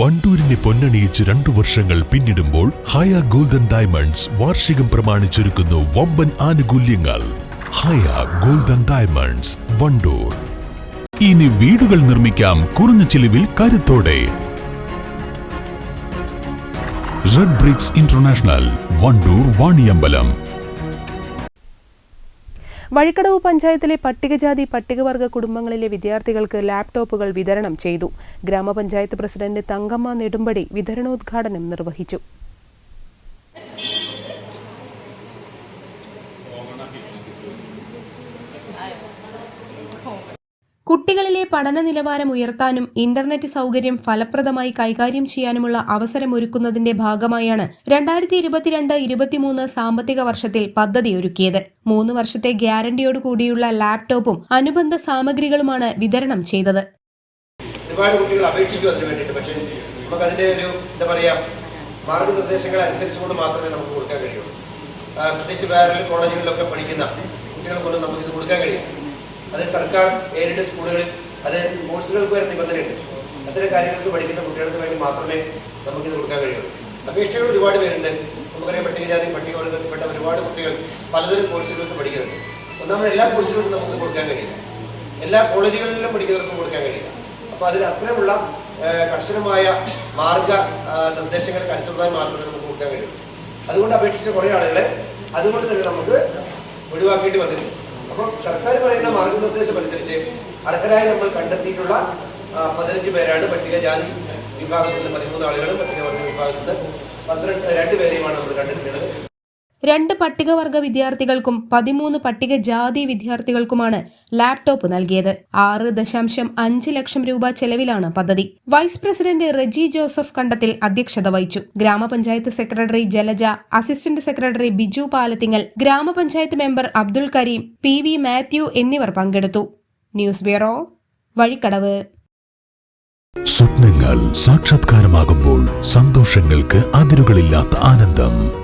വണ്ടൂരിനെ പൊന്നണിയിച്ച് രണ്ടു വർഷങ്ങൾ പിന്നിടുമ്പോൾ ഹയ ഗോൾഡൻ ഡയമണ്ട്സ് വാർഷികം പ്രമാണിച്ചൊരുക്കുന്നു വമ്പൻ ആനുകൂല്യങ്ങൾ. Haya golden diamonds Wandoor. ഇനി വീടുകൾ നിർമ്മിക്കാം കുറഞ്ഞ ചിലവിൽ കരുത്തോടെ. Red bricks international Wandoor Vaniyambalam. Vazhikkadavu പഞ്ചായത്തിലെ പട്ടികജാതി പട്ടികവർഗ കുടുംബങ്ങളിലെ വിദ്യാർത്ഥികൾക്ക് ലാപ്ടോപ്പുകൾ വിതരണം ചെയ്തു. ഗ്രാമപഞ്ചായത്ത് പ്രസിഡന്റ് തങ്കമ്മ നെടുമ്പടി വിതരണോദ്ഘാടനം നിർവഹിച്ചു. കുട്ടികളിലെ പഠന നിലവാരം ഉയർത്താനും ഇന്റർനെറ്റ് സൗകര്യം ഫലപ്രദമായി കൈകാര്യം ചെയ്യാനുമുള്ള അവസരമൊരുക്കുന്നതിന്റെ ഭാഗമായാണ് രണ്ടായിരത്തി ഇരുപത്തിരണ്ട് ഇരുപത്തിമൂന്ന് സാമ്പത്തിക വർഷത്തിൽ പദ്ധതി ഒരുക്കിയത് മൂന്ന് വർഷത്തെ ഗ്യാരണ്ടിയോട് കൂടിയുള്ള ലാപ്ടോപ്പും അനുബന്ധ സാമഗ്രികളുമാണ് വിതരണം ചെയ്തത്. ഒരുപാട് കുട്ടികൾ അപേക്ഷിച്ചു അതിന് വേണ്ടിയിട്ട്. പക്ഷേ ഒരു എന്താ പറയുക മാർഗനിർദ്ദേശങ്ങൾ അനുസരിച്ചുകൊണ്ട് മാത്രമേ നമുക്ക് കൊടുക്കാൻ കഴിയുള്ളൂ ആ, പ്രത്യേകിച്ച് വേറെ കോളേജുകളിലൊക്കെ പഠിക്കുന്ന കുട്ടികൾക്കൊന്നും നമുക്ക് ഇത് കൊടുക്കാൻ കഴിയും അത് സർക്കാർ എയ്ഡഡ് സ്കൂളുകളിൽ അത് കോഴ്സുകൾക്ക് വരെ നിബന്ധനയുണ്ട്. അത്തരം കാര്യങ്ങൾക്ക് പഠിക്കുന്ന കുട്ടികൾക്ക് വേണ്ടി മാത്രമേ നമുക്ക് ഇത് കൊടുക്കാൻ കഴിയുള്ളൂ. അപേക്ഷകൾ ഒരുപാട് പേരുണ്ട്. നമുക്കറിയാം പട്ടികജാതി പട്ടികവർഗത്തിൽപ്പെട്ട ഒരുപാട് കുട്ടികൾ പലതരം കോഴ്സുകൾക്ക് പഠിക്കുന്നുണ്ട്. ഒന്നാമത് എല്ലാ കോഴ്സുകൾക്കും നമുക്ക് കൊടുക്കാൻ കഴിയില്ല. എല്ലാ കോളേജുകളിലും പഠിക്കുന്നവർക്കും കൊടുക്കാൻ കഴിയില്ല. അപ്പോൾ അതിൽ അത്തരമുള്ള കർശനമായ മാർഗ നിർദ്ദേശങ്ങൾക്ക് അനുസൃതമായി മാത്രമേ നമുക്ക് കൊടുക്കാൻ കഴിയൂ അതുകൊണ്ട് അപേക്ഷിച്ച കുറേ ആളുകളെ അതുകൊണ്ട് തന്നെ നമുക്ക് ഒഴിവാക്കേണ്ടി വന്നിട്ടുണ്ട്. അപ്പം സർക്കാർ പറയുന്ന മാർഗനിർദ്ദേശം അനുസരിച്ച് അർഹരായി നമ്മൾ കണ്ടെത്തിയിട്ടുള്ള പതിനഞ്ച് പേരാണ് പട്ടികജാതി വിഭാഗത്തിൽ നിന്ന് പതിമൂന്ന് ആളുകളും പട്ടികവർഗ വിഭാഗത്തിൽ നിന്ന് പന്ത്രണ്ട് രണ്ട് പേരെയുമാണ് നമ്മൾ കണ്ടെത്തിയിട്ടുള്ളത്. രണ്ട് പട്ടികവർഗ വിദ്യാർത്ഥികൾക്കും പതിമൂന്ന് പട്ടികജാതി വിദ്യാർത്ഥികൾക്കുമാണ് ലാപ്ടോപ്പ് നൽകിയത്. ആറ് ദശാംശം അഞ്ച് ലക്ഷം രൂപ ചെലവിലാണ് പദ്ധതി. Vice president Reji Joseph Kandathil അധ്യക്ഷത വഹിച്ചു. Gramapanchayat secretary Jalaja assistant secretary Biju Palathingal gramapanchayat member Abdul Karim P V Mathew എന്നിവർ പങ്കെടുത്തു. News bureau Vazhikkadavu. സ്വപ്നങ്ങൾ സാക്ഷാത്കാരമാകുമ്പോൾ സന്തോഷങ്ങൾക്ക് അതിരുകളില്ലാത്ത ആനന്ദം.